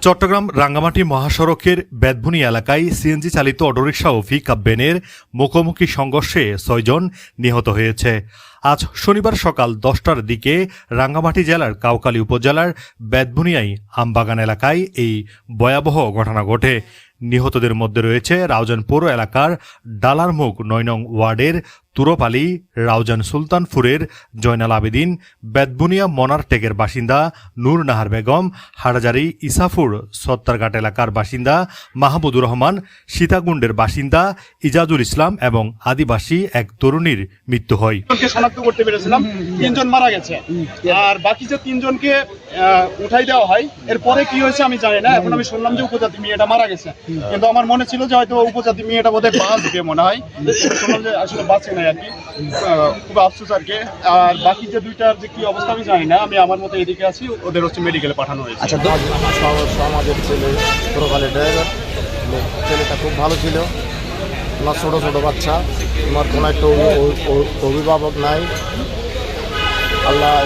চট্টগ্রাম রাঙ্গামাটি মহাসড়কের বেদভুনি এলাকায় সিএনজি চালিত অটোরিকশা ও পিকআপ ভ্যানের মুখোমুখি সংঘর্ষে ছয়জন নিহত হয়েছে। আজ শনিবার সকাল দশটার দিকে রাঙ্গামাটি জেলার কাউকালী উপজেলার বেদভুনিয়ায় আমবাগান এলাকায় এই ভয়াবহ ঘটনা ঘটে। নিহতদের মধ্যে রয়েছে রাউজান পৌর এলাকার ডালারমুখ নয় নং ওয়ার্ডের তুরপালি রাউজান সুলতানপুরের জয়নাল আবেদিন বেদবুনিয়া মনারটেকের বাসিন্দা নূর নাহার বেগম হাটজারি ইসাফুর সত্তারঘাট এলাকার বাসিন্দা মাহমুদুর রহমান, সীতাকুণ্ডের বাসিন্দা ইজাজুল ইসলাম এবং আদিবাসী এক তরুণীর মৃত্যু হয়। শনাক্ত করতে পেরেছিলাম, তিনজন মারা গেছে। আর বাকি যে তিনজনকে উঠাই দেওয়া হয়, এরপরে কি হয়েছে আমি জানি না, এখন আমি শুনলাম যে উপজাতি মেয়েটা মারা গেছে। কিন্তু আমার মনে ছিল যে হয়তো উপজাতি মেয়েটা বোধহয় বাঁচবে মনে হয়। আসলে বাঁচে নাই আর কি খুব আফসোস আর কি আর বাকি যে দুইটার যে কি অবস্থা আমি জানি না আমি আমার মতো এদিকে আছি ওদের হচ্ছে মেডিকেলে পাঠানো হয়েছে। আচ্ছা সমাজের ছেলে প্রোফাইলের ড্রাইভার ছেলেটা খুব ভালো ছিল। আমার ছোটো ছোটো বাচ্চা। আমার কোনো একটা অভি- অভি- অভি- অভিভাবক নাই। আল্লাহ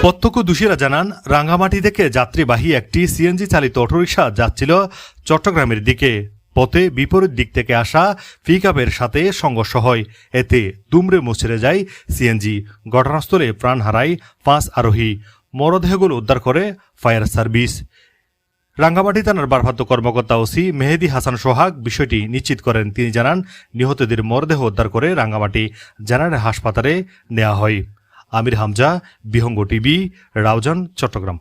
প্রত্যক্ষদর্শীরা জানান রাঙ্গামাটি থেকে যাত্রীবাহী একটি সিএনজি চালিত অটোরিকশা যাচ্ছিল চট্টগ্রামের দিকে। পথে বিপরীত দিক থেকে আসা পিকআপের সাথে সংঘর্ষ হয়। এতে দুমড়ে মুচড়ে যায় সিএনজি ঘটনাস্থলে প্রাণ হারায় পাঁচ আরোহী। মরদেহগুলো উদ্ধার করে ফায়ার সার্ভিস। রাঙ্গামাটি থানার ভারপ্রাপ্ত কর্মকর্তা ওসি মেহেদি হাসান সোহাগ বিষয়টি নিশ্চিত করেন। তিনি জানান, নিহতদের মরদেহ উদ্ধার করে রাঙ্গামাটি জেনারেল হাসপাতালে নেওয়া হয়। আমির হামজা, বিহঙ্গ টিভি, রাউজান, চট্টগ্রাম।